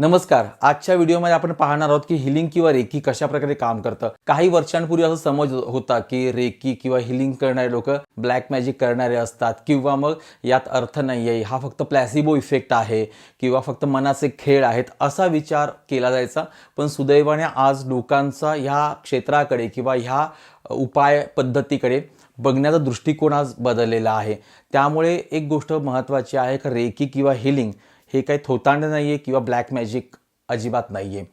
नमस्कार. आजच्या व्हिडिओमध्ये आपण पाहणार आहोत की हिलिंग किंवा रेकी कशा प्रकारे काम करतं. काही वर्षांपूर्वी असं समज होता की रेकी किंवा हिलिंग करणारे लोक ब्लॅक मॅजिक करणारे असतात किंवा मग यात अर्थ नाही आहे हा फक्त प्लॅसिबो इफेक्ट आहे किंवा फक्त मनाचे खेळ आहेत असा विचार केला जायचा. पण सुदैवाने आज लोकांचा ह्या क्षेत्राकडे किंवा ह्या उपाय पद्धतीकडे बघण्याचा दृष्टिकोन आज बदललेला आहे. त्यामुळे एक गोष्ट महत्त्वाची आहे की रेकी किंवा हिलिंग हे काही थोतांड नाही आहे किंवा ब्लॅक मॅजिक अजिबात नाही आहे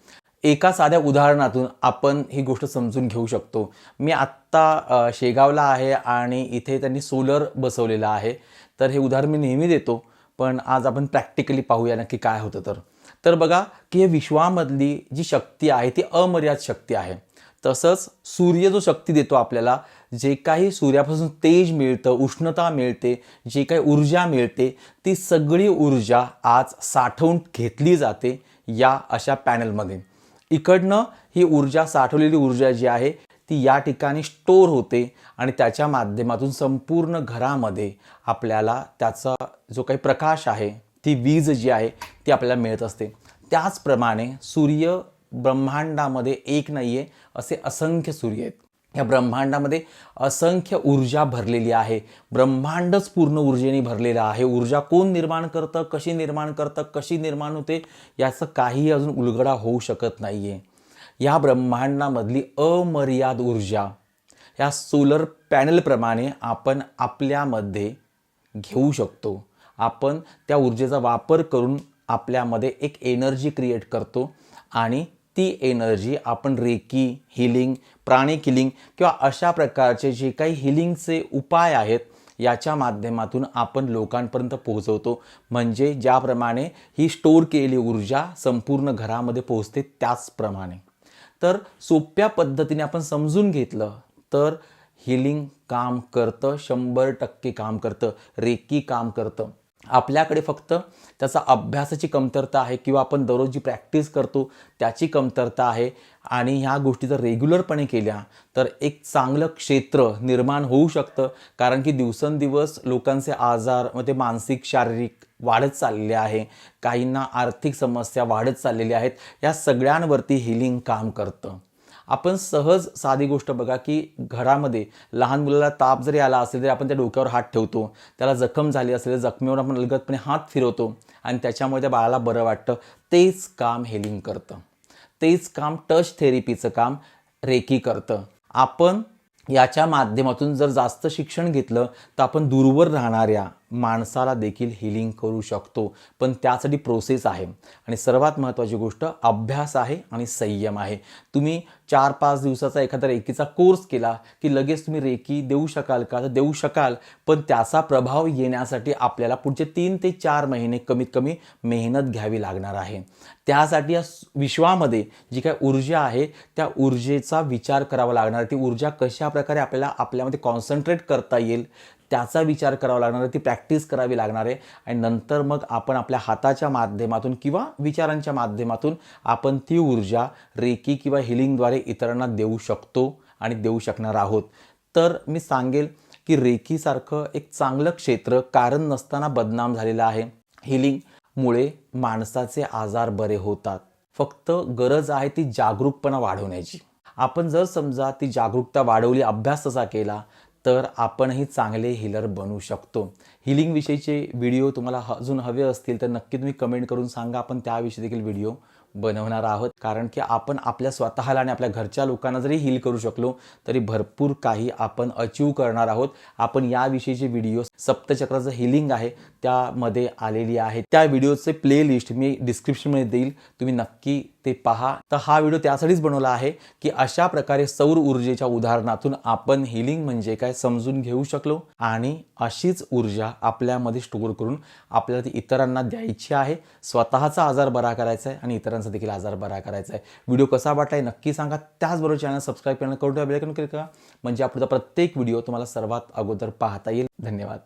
एका साध्या उदाहरणातून आपण ही गोष्ट समजून घेऊ शकतो. मी आत्ता शेगावला आहे आणि इथे त्यांनी सोलर बसवलेलं आहे. तर हे उदाहरण मी नेहमी देतो पण आज आपण प्रॅक्टिकली पाहूया नक्की काय होतं तर. तर बघा की हे विश्वामधली जी शक्ती आहे ती अमर्याद शक्ती आहे. तसंच सूर्य जो शक्ती देतो आपल्याला जे काही सूर्यापासून तेज मिळतं उष्णता मिळते जे काही ऊर्जा मिळते ती सगळी ऊर्जा आज साठवून घेतली जाते या अशा पॅनलमध्ये. इकडनं ही ऊर्जा साठवलेली ऊर्जा जी आहे ती या ठिकाणी स्टोर होते आणि त्याच्या माध्यमातून संपूर्ण घरामध्ये आपल्याला त्याचा जो काही प्रकाश आहे ती वीज जी आहे ती आपल्याला मिळत असते. त्याचप्रमाणे सूर्य ब्रह्मांडामध्ये एक नाही आहे असे असंख्य सूर्य आहेत. या ब्रह्मांडामध्ये असंख्य ऊर्जा भरलेली आहे. ब्रह्मांडच पूर्ण ऊर्जेने भरलेलं आहे. ऊर्जा कोण निर्माण करतं कशी निर्माण करतं कशी निर्माण होते याचं काही अजून उलगडा होऊ शकत नाही आहे या ब्रह्मांडामधली अमर्याद ऊर्जा या सोलर पॅनलप्रमाणे आपण आपल्यामध्ये घेऊ शकतो. आपण त्या ऊर्जेचा वापर करून आपल्यामध्ये एक एनर्जी क्रिएट करतो आणि ती एनर्जी आपण रेकी हिलिंग प्राणी किलिंग किंवा अशा प्रकारचे जे काही हिलिंगचे उपाय आहेत याच्या माध्यमातून आपण लोकांपर्यंत पोहोचवतो. म्हणजे ज्याप्रमाणे ही स्टोअर केलेली ऊर्जा संपूर्ण घरामध्ये पोहोचते त्याचप्रमाणे. तर सोप्या पद्धतीने आपण समजून घेतलं तर हिलिंग काम करतं शंभर टक्के काम करतं रेकी काम करतं. आपल्याकडे फक्त त्याचा अभ्यासाची कमतरता आहे किंवा आपण दररोज जी प्रॅक्टिस करतो त्याची कमतरता आहे. आणि ह्या गोष्टी जर रेग्युलरपणे केल्या तर एक चांगलं क्षेत्र निर्माण होऊ शकतं. कारण की दिवसेंदिवस लोकांचे आजार मग ते मानसिक शारीरिक वाढत चाललेले आहे. काहींना आर्थिक समस्या वाढत चाललेल्या आहेत. या सगळ्यांवरती हिलिंग काम करतं. आपण सहज साधी गोष्ट बघा की घरामध्ये लहान मुलाला ताप जरी आला असेल तरी आपण त्या डोक्यावर हात ठेवतो. त्याला जखम झाली असेल तर जखमेवर आपण अलगतपणे हात फिरवतो आणि त्याच्यामुळे त्या बाळाला बरं वाटतं. तेच काम हेलिंग करतं. तेच काम टच थेरपीचं काम रेकी करतं. आपण याच्या माध्यमातून जर जास्त शिक्षण घेतलं तर आपण दूरवर राहणाऱ्या माणसाला देखील हिलिंग करू शकतो. पण त्यासाठी प्रोसेस आहे. आणि सर्वात महत्त्वाची गोष्ट अभ्यास आहे आणि संयम आहे. तुम्ही चार पाच दिवसाचा एखादा रेकीचा कोर्स केला की लगेच तुम्ही रेकी देऊ शकाल का? तर देऊ शकाल. पण त्याचा प्रभाव येण्यासाठी आपल्याला पुढचे तीन ते चार महिने कमीत कमी मेहनत घ्यावी लागणार आहे. त्यासाठी या विश्वामध्ये जी काय ऊर्जा आहे त्या ऊर्जेचा विचार करावा लागणार. ती ऊर्जा कशा प्रकारे आपल्याला आपल्यामध्ये कॉन्सन्ट्रेट करता येईल त्याचा विचार करावा लागणार. ती प्रॅक्टिस प्रॅक्टिस करावी लागणार आहे. आणि नंतर मग आपण आपल्या हाताच्या माध्यमातून किंवा विचारांच्या माध्यमातून आपण ती ऊर्जा रेकी किंवा हिलिंगद्वारे इतरांना देऊ शकतो आणि देऊ शकणार आहोत. तर मी सांगेल की रेकीसारखं एक चांगलं क्षेत्र कारण नसताना बदनाम झालेलं आहे. हिलिंगमुळे माणसाचे आजार बरे होतात. फक्त गरज आहे ती जागरूकपणा वाढवण्याची. आपण जर समजा ती जागरूकता वाढवली अभ्यास तसा केला तर आपणही चांगले हिलर बनू शकतो. हिलिंगविषयीचे व्हिडिओ तुम्हाला अजून हवे असतील तर नक्की तुम्ही कमेंट करून सांगा. आपण त्याविषयी देखील व्हिडिओ बनवणार आहोत. कारण की आपण आपल्या स्वतःला आणि आपल्या घरच्या लोकांना जरी हील करू शकलो तरी भरपूर काही आपण अचीव करणार आहोत. आपण याविषयीचे व्हिडिओ सप्तचक्राचं हिलिंग आहे त्यामध्ये आलेली आहे. त्या व्हिडिओचे प्लेलिस्ट मी डिस्क्रिप्शनमध्ये देईल. तुम्ही नक्की ते पहा. तर हा व्हिडिओ त्यासाठीच बनवला आहे की अशा प्रकारे सौर ऊर्जेच्या उदाहरणातून आपण हिलिंग म्हणजे काय समजून घेऊ शकलो आणि अशीच ऊर्जा आपल्यामध्ये स्टोअर करून आपल्याला ती इतरांना द्यायची आहे. स्वतःचा आजार बरा करायचा आहे आणि इतरांचा देखील आजार बरा करायचा आहे. व्हिडिओ कसा वाटलाय नक्की सांगा. त्याचबरोबर चॅनल सबस्क्राईब करणं करून बेलकन क्लिक करा. म्हणजे आपला प्रत्येक व्हिडिओ तुम्हाला सर्वात अगोदर पाहता येईल. धन्यवाद.